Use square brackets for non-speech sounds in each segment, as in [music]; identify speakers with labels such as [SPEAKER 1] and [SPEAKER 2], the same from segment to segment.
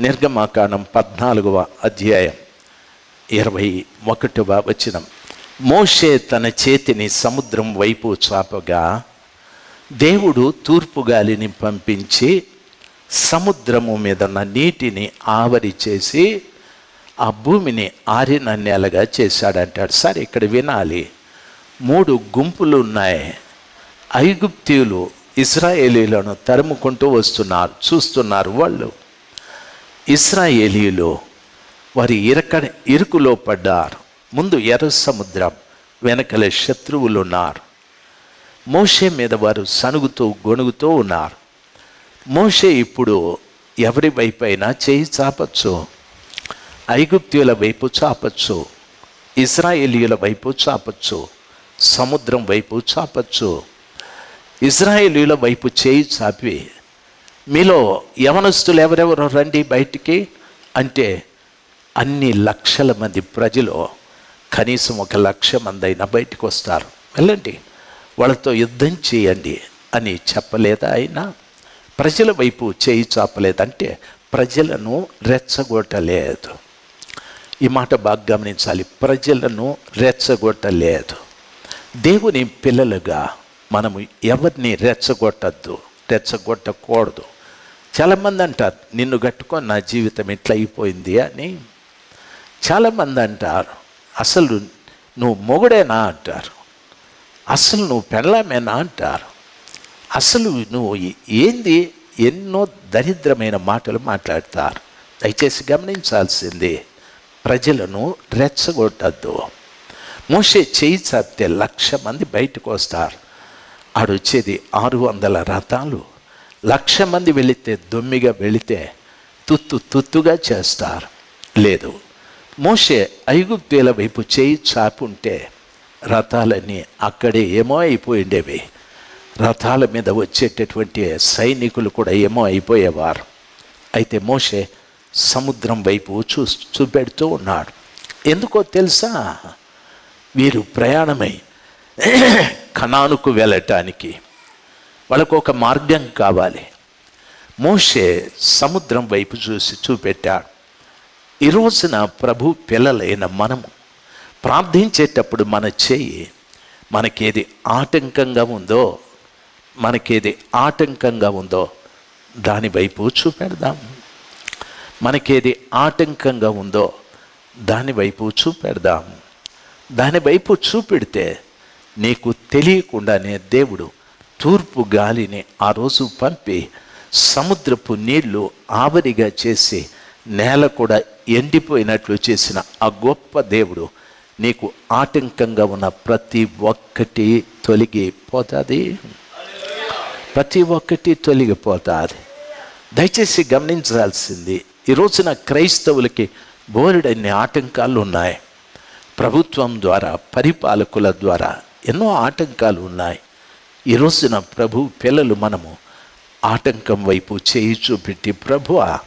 [SPEAKER 1] నిర్గమాకాండం పద్నాలుగవ అధ్యాయం ఇరవై ఒకటవ వచనం. మోషే తన చేతిని సముద్రం వైపు చాపగా దేవుడు తూర్పు గాలిని పంపించి సముద్రము మీదన్న నీటిని ఆవరి చేసి ఆ భూమిని ఆరిన నేలగా చేశాడంటాడు. సార్ ఇక్కడ వినాలి. మూడు గుంపులు ఉన్నాయి. ఐగుప్తీయులు ఇస్రాయేలీలను తరుముకుంటూ వస్తున్నారు చూస్తున్నారు వాళ్ళు. ఇస్రాయేలీలు వారి ఇరక ఇరుకులో పడ్డారు. ముందు ఎర్ర సముద్రం వెనకల శత్రువులు ఉన్నారు. మోషే మీద వారు సనుగుతూ గొణుగుతూ ఉన్నారు. మోషే ఇప్పుడు ఎవరి వైపైనా చేయి చాపచ్చు. ఐగుప్తుల వైపు చాపచ్చు. ఇజ్రాయేలీయుల వైపు చాపచ్చు. సముద్రం వైపు చాపచ్చు. ఇజ్రాయేలీయుల వైపు చేయి చాపి మీలో యవనస్తులు ఎవరెవరు రండి బయటికి? అంటే అన్ని లక్షల మంది ప్రజలు కనీసం ఒక లక్ష మంది అయినా బయటకు వస్తారు. వెళ్ళండి. వాళ్ళతో యుద్ధం చేయండి అని చెప్పలేదా అయినా? ప్రజల వైపు చేయి చాపలేదంటే ప్రజలను రెచ్చగొట్టలేదు. ఈ మాట బాగా గమనించాలి. ప్రజలను రెచ్చగొట్టలేదు. దేవుని పిల్లలుగా మనము ఎవరిని రెచ్చగొట్టద్దు రెచ్చగొట్టకూడదు. చాలామంది అంటారు నిన్ను కట్టుకొని నా జీవితం ఇట్లా అయిపోయింది అని. చాలామంది అంటారు అసలు నువ్వు మొగుడేనా అంటారు. అసలు నువ్వు పెళ్ళామేనా అంటారు. అసలు నువ్వు ఏంది? ఎన్నో దరిద్రమైన మాటలు మాట్లాడతారు. దయచేసి గమనించాల్సింది ప్రజలను రెచ్చగొట్టద్దు. మోసే చేయి చాపితే లక్ష మంది బయటకు వస్తారు. ఆడొచ్చేది ఆరు వందల రథాలు. లక్ష మంది వెళితే దొమ్మిగా వెళితే తుత్తు తుత్తుగా చేస్తారు. లేదు మోషే ఐగుప్తీల వైపు చేయి చాపుంటే రథాలన్నీ అక్కడే ఏమో అయిపోయిండేవి. రథాల మీద వచ్చేటటువంటి సైనికులు కూడా ఏమో అయిపోయేవారు. అయితే మోషే సముద్రం వైపు చూ చూపెడుతూ ఉన్నాడు. ఎందుకో తెలుసా? వీరు ప్రయాణమై [clears throat] కణానుకు వెళ్ళటానికి వాళ్ళకు ఒక మార్గం కావాలి. మోషే సముద్రం వైపు చూసి చూపెట్టాడు. ఈ రోజున ప్రభు పిల్లలైన మనము ప్రార్థించేటప్పుడు మన చేయి మనకేది ఆటంకంగా ఉందో మనకేది ఆటంకంగా ఉందో దాని వైపు చూపెడదాం. మనకేది ఆటంకంగా ఉందో దాని వైపు చూపెడదాం. దాని వైపు చూపెడితే నీకు తెలియకుండానే దేవుడు తూర్పు గాలిని ఆ రోజు పంపి సముద్రపు నీళ్ళు ఆవరిగా చేసి నేల కూడా ఎండిపోయినట్లు చేసిన ఆ గొప్ప దేవుడు నీకు ఆటంకంగా ఉన్న ప్రతి ఒక్కటి తొలగిపోతుంది ప్రతి ఒక్కటి తొలగిపోతుంది దయచేసి గమనించాల్సింది ఈరోజున క్రైస్తవులకి బోలెడన్ని ఆటంకాలు ఉన్నాయి. ప్రభుత్వం ద్వారా పరిపాలకుల ద్వారా ఎన్నో ఆటంకాలు ఉన్నాయి. ఈ రోజున ప్రభు పిల్లలు మనము ఆటంకం వైపు చేయి చూపెట్టి ప్రభువా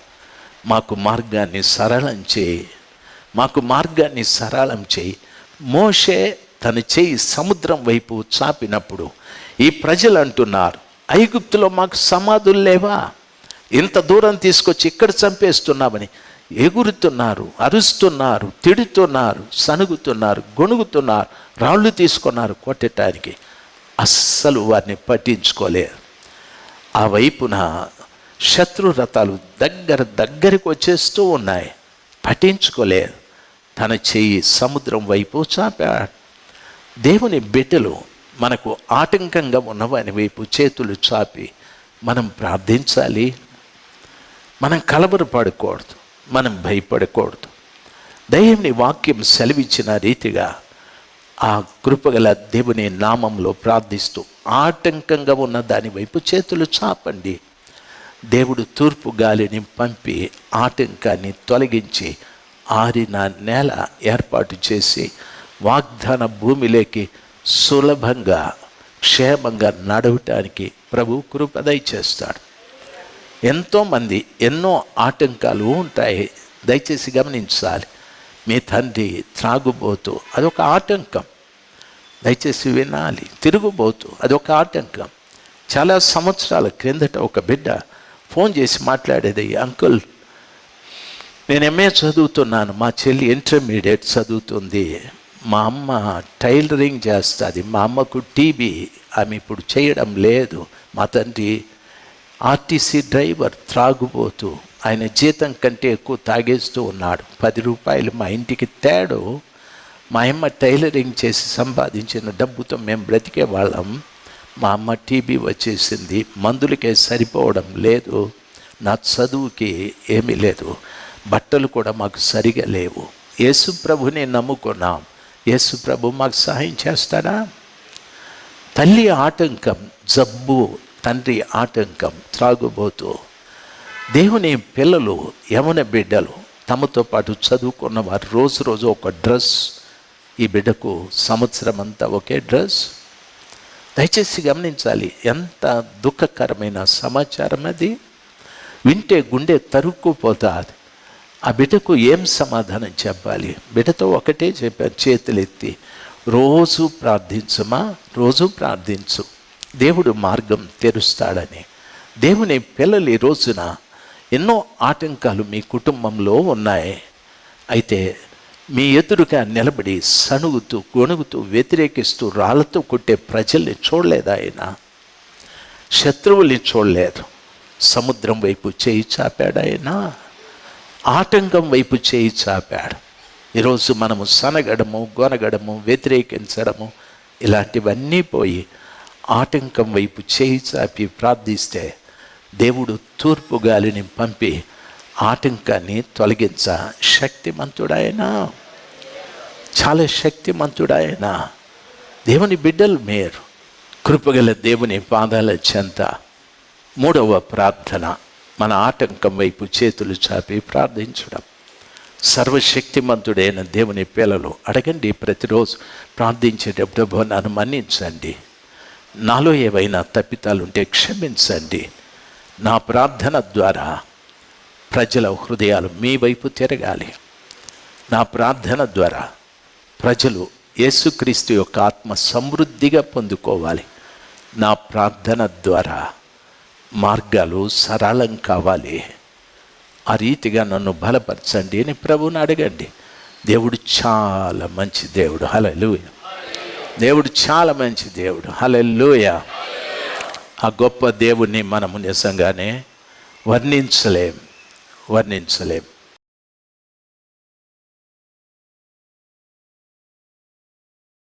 [SPEAKER 1] మాకు మార్గాన్ని సరళం చేయి. మాకు మార్గాన్ని సరళం చేయి. మోషే తన చేయి సముద్రం వైపు చాపినప్పుడు ఈ ప్రజలు అంటున్నారు ఐగుప్తులో మాకు సమాధులు లేవా? ఇంత దూరం తీసుకొచ్చి ఇక్కడ చంపేస్తున్నామని. ఎగురుతున్నారు అరుస్తున్నారు తిడుతున్నారు సనుగుతున్నారు గొణుగుతున్నారు రాళ్ళు తీసుకున్నారు కొట్టడానికి అస్సలు వారిని పట్టించుకోలే. ఆ వైపున శత్రు రథాలు దగ్గర దగ్గరికి వచ్చేస్తూ ఉన్నాయి. పఠించుకోలే తన చెయ్యి సముద్రం వైపు చాపాడు. దేవుని బిడ్డలు మనకు ఆటంకంగా ఉన్నవాని వైపు చేతులు చాపి మనం ప్రార్థించాలి. మనం కలవరపడకూడదు. మనం భయపడకూడదు. దేవుని వాక్యం సెలవిచ్చిన రీతిగా ఆ కృపగల దేవుని నామంలో ప్రార్థిస్తూ ఆటంకంగా ఉన్న దాని వైపు చేతులు చాపండి. దేవుడు తూర్పు గాలిని పంపి ఆటంకాన్ని తొలగించి ఆరిన నేల ఏర్పాటు చేసి వాగ్దాన భూమిలోకి సులభంగా క్షేమంగా నడవటానికి ప్రభు కృపదయ చేస్తాడు. ఎంతోమంది ఎన్నో ఆటంకాలు ఉంటాయి. దయచేసి గమనించాలి. మీ తండ్రి త్రాగుబోతు అదొక ఆటంకం. దయచేసి వినాలి. తిరుగుబోతు అదొక ఆటంకం. చాలా సంవత్సరాల క్రిందట ఒక బిడ్డ ఫోన్ చేసి మాట్లాడేది అంకుల్ నేను ఎంఏ చదువుతున్నాను మా చెల్లి ఇంటర్మీడియట్ చదువుతుంది మా అమ్మ టైలరింగ్ చేస్తుంది మా అమ్మకు టీబీ ఆమె ఇప్పుడు చేయడం లేదు మా తండ్రి ఆర్టీసీ డ్రైవర్ త్రాగుబోతూ ఆయన జీతం కంటే ఎక్కువ తాగేస్తూ ఉన్నాడు. పది రూపాయలు మా ఇంటికి తేడు మా అమ్మ టైలరింగ్ చేసి సంపాదించిన డబ్బుతో మేము బ్రతికే వాళ్ళం. మా అమ్మ టీబీ వచ్చేసింది మందులకే సరిపోవడం లేదు నా చదువుకి ఏమీ లేదు బట్టలు కూడా మాకు సరిగా లేవు. యేసు ప్రభుని నమ్ముకున్నాం. యేసు ప్రభు మాకు సహాయం చేస్తాడా? తల్లి ఆటంకం జబ్బు తండ్రి ఆటంకం త్రాగుబోతూ దేవుని పిల్లలు యమున బిడ్డలు తమతో పాటు చదువుకున్న వారు రోజు రోజు ఒక డ్రెస్ ఈ బిడ్డకు సంవత్సరం అంతా ఒకే డ్రెస్. దయచేసి గమనించాలి ఎంత దుఃఖకరమైన సమాచారం అది. వింటే గుండె తరుక్కుపోతుంది. ఆ బిడ్డకు ఏం సమాధానం చెప్పాలి? బిడ్డతో ఒకటే చెప్పారు చేతులెత్తి రోజు ప్రార్థించుమా? రోజు ప్రార్థించు. దేవుడు మార్గం తెరుస్తాడని. దేవుని పిల్లలు ఈ రోజున ఎన్నో ఆటంకాలు మీ కుటుంబంలో ఉన్నాయి. అయితే మీ ఎదురుగా నిలబడి సణుగుతూ గొణుగుతూ వ్యతిరేకిస్తూ రాళ్ళతో కొట్టే ప్రజల్ని చూడలేదు ఆయన? శత్రువుల్ని చూడలేదు సముద్రం వైపు చేయి చాపాడు ఆయన. ఆటంకం వైపు చేయి చాపాడు. ఈరోజు మనము సనగడము గొనగడము వ్యతిరేకించడము ఇలాంటివన్నీ పోయి ఆటంకం వైపు చేయి చాపి ప్రార్థిస్తే దేవుడు తూర్పు గాలిని పంపి ఆటంకాన్ని తొలగించ శక్తిమంతుడాయన. చాలా శక్తిమంతుడాయన. దేవుని బిడ్డలు మేరు. కృపగల దేవుని పాదాల చెంత. మూడవ ప్రార్థన. మన ఆటంకం వైపు చేతులు చాపి ప్రార్థించడం. సర్వశక్తిమంతుడైన దేవుని పిల్లలు అడగండి ప్రతిరోజు ప్రార్థించేటప్పుడు నన్ను మన్నించండి. నాలో ఏవైనా తప్పితాలుంటే క్షమించండి. నా ప్రార్థన ద్వారా ప్రజల హృదయాలు మీ వైపు తిరగాలి. నా ప్రార్థన ద్వారా ప్రజలు యేసుక్రీస్తు యొక్క ఆత్మ సమృద్ధిగా పొందుకోవాలి. నా ప్రార్థన ద్వారా మార్గాలు సరళం కావాలి. ఆ రీతిగా నన్ను బలపరచండి అని ప్రభువుని అడగండి. దేవుడు చాలా మంచి దేవుడు. హలలుయ దేవుడు చాలా మంచి దేవుడు. హలలుయ ఆ గొప్ప దేవుణ్ణి మనము నిజంగానే వర్ణించలేం వర్ణించలేం.